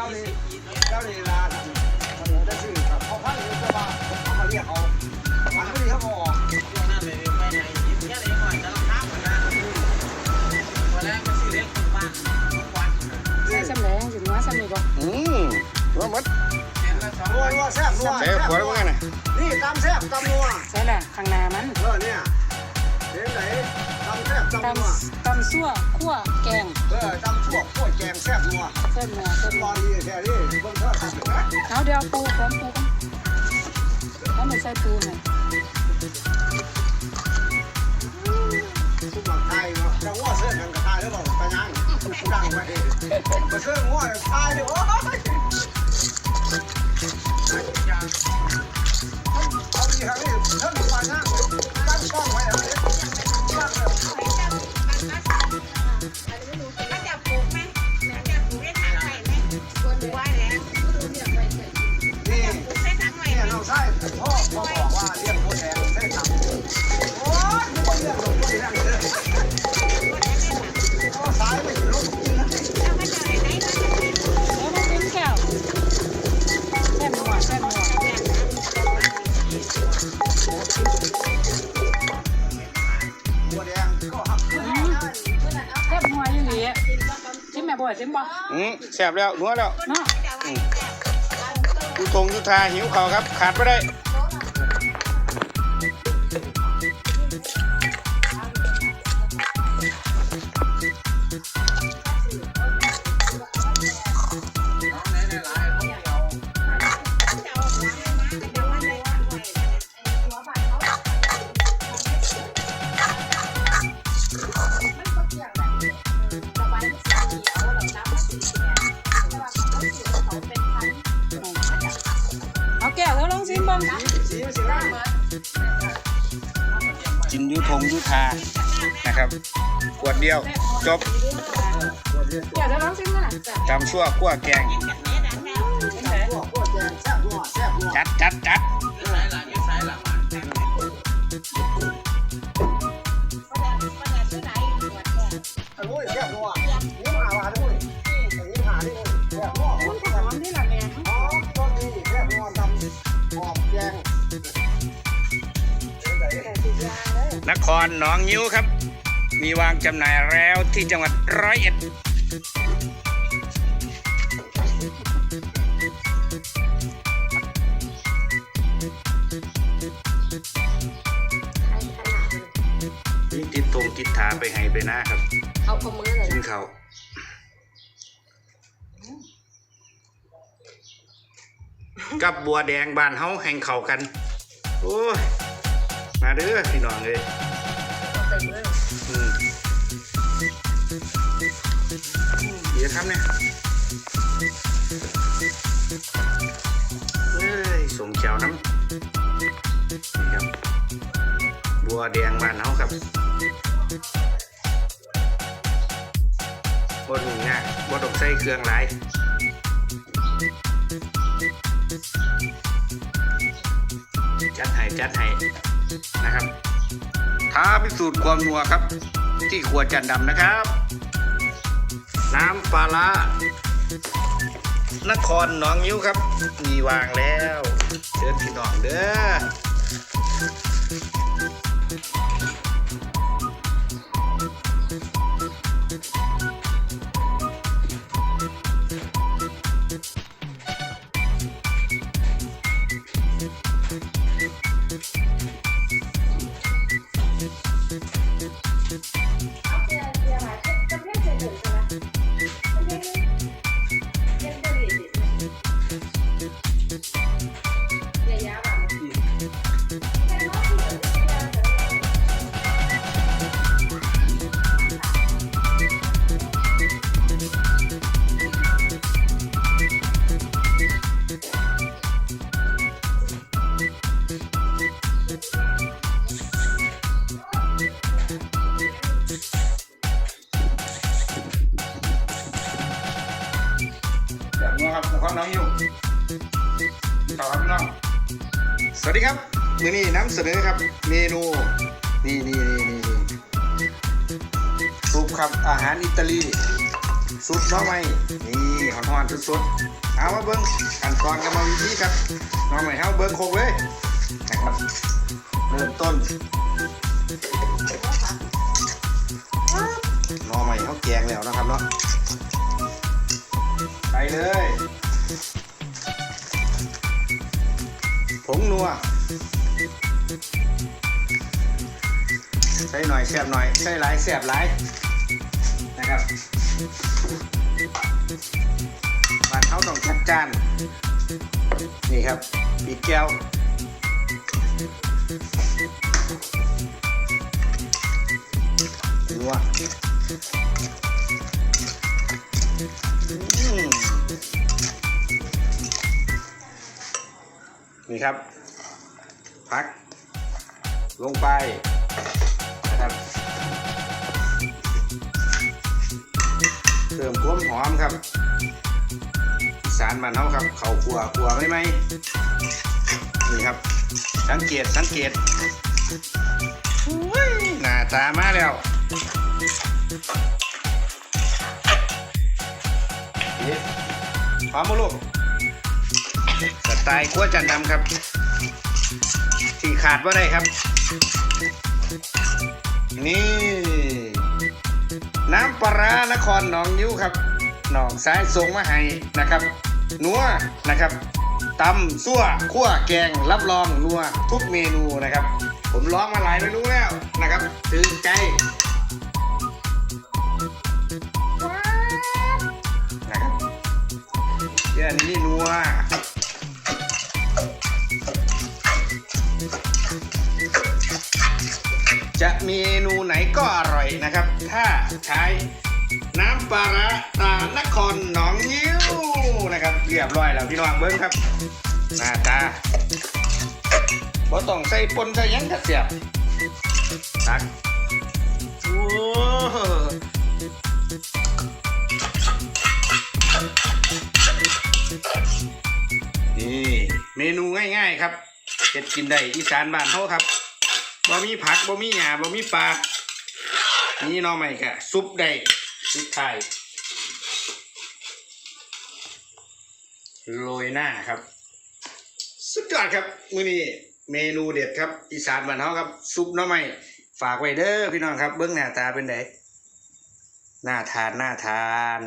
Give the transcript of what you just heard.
จ้านี่เจ้นี่ลาเสนอได้ชื่อครับเขาพันอยู่แต่ว่าเขามาเรียกเขามันไม่ดีเขาบอกใส่สำแดงถึงว่าสำนีบ่อืมว่าหมดนัวนัวแซ่บนัวใส่ขวดแล้วมั้งน่ะนี่ตำแซ่บตำนัวใส่ละข้างหน้ามันเออเนี่ยเห็นไหนตำแซ่บตำนัวตำซั่วคั่วแกงเออตำชั่วขัวแกงแซ่บนัว เส้นเนื้อเส้นรอดีแค่นี้เบิ่งเถอะเอาเดี๋ยวปูพร้อมปูกันเอาไม่ใส่ปูหน่อยคุณหมักไทยเนาะงว่าเสื้อกันกับไทยแล้วบอกตายังดังไปมาเสื้องัวไทยเดี๋ยวโอ้ย บ่อยจิ้มบ่อืมแซ่บแล้วนัวแล้วเนาะกูทงยุทธาหิวเขาวครับ ขาดไม่ได้ งยุทธานะครับขวดเดียวจบอยากจะลองชิมกันนะตำชั่วขั้วแกง จัดจัดจัด นครหนองงิ้วครับ มีวางจำหน่ายแล้วที่จังหวัดร้อยเอ็ดนี่ติดตรงติดถาไปให้ไปหน้าครับเอาเอามือเลยกินเขาวกับบัวแดงบ้านเฮาแห่งเขากัน โอ้ย มาเด้อพี่น้องเลยอืมเดี๋ยวทำเนี่ยเฮ้ยสมเขียวน้ำนี่ครับ บัวแดงบ้านเฮาครับบนง่ายบนต้องใส่เครื่องหลายจัดให้จัดให้ นะครับท้าพิสูจน์ความนัวครับ ที่ขวจันดำนะครับ น้ำปลาละนครหนองยิ้วครับ มีวางแล้วเชิญพี่น้องเด้อ นี้ครับนครหนองยิ้วต่อครับพี่น้อง สวัสดีครับมือนี้น้ำเสนอครับ เมนูนี่นี่นี่นี่ซุปครับอาหารอิตาลีซุปน้องไม้นี่หอนหอนสุดๆเอามาเบิ้งขั้นตอนกันมาวิธีครับน้องใหม่เฮาเบิ้งโคกเลยนะครับเริ่มต้นน้ งนัว ใส่หน่อยแซ่บหน่อย ใส่หลายแซ่บหลายนะครับบ้านเขาต้องจัดจานนี่ครับปีแก้วนัว นี่ครับ พัก ลงไปนะครับเติมความหอมครับ สารบ้านเขาครับ เข่าขัวขัวไหมไหมนี่ครับ สังเกตสังเกตหน้าตามาแล้วเอ๊ะพร้อมมาลูก สไตล์ขั้วจันดำครับที่ขาดว่าได้ครับ นี่ น้ำปลาร้านครหนองยิ้วครับหนองซ้ายส่งมาให้นะครับนัวนะครับตำซั่วคั่วแกงรับรองนัวทุกเมนูนะครับ ผมร้องมาหลายเมนูแล้วนะครับถึงใจนะครับเดี๋ยวอันนี้นัว จะเมนูไหนก็อร่อยนะครับ ถ้าใช้น้ำปลาร้าตานครหนองยิ้วนะครับเรียบร้อยแล้วพี่น้องเบิ้งครับหน้าตาบ่ต้องใส่ปนใส่ยังกะเสียบตักโอ้นี่เมนูง่ายๆครับเฮ็ดกินได้อีสานบ้านเฮาครับ บ่มีผักบ่มีหญ้าบ่มีปลานี่น้องใหม่กะซุปได้ซุปไทยโรยหน้าครับ สุดยอดครับมื้อนี้เมนูเด็ดครับอีสานบ้านเฮาครับ ซุปน้อไม้ฝากไว้เด้อพี่น้องครับ เบื้องหน้าตาเป็นไดน่าทานน่าทาน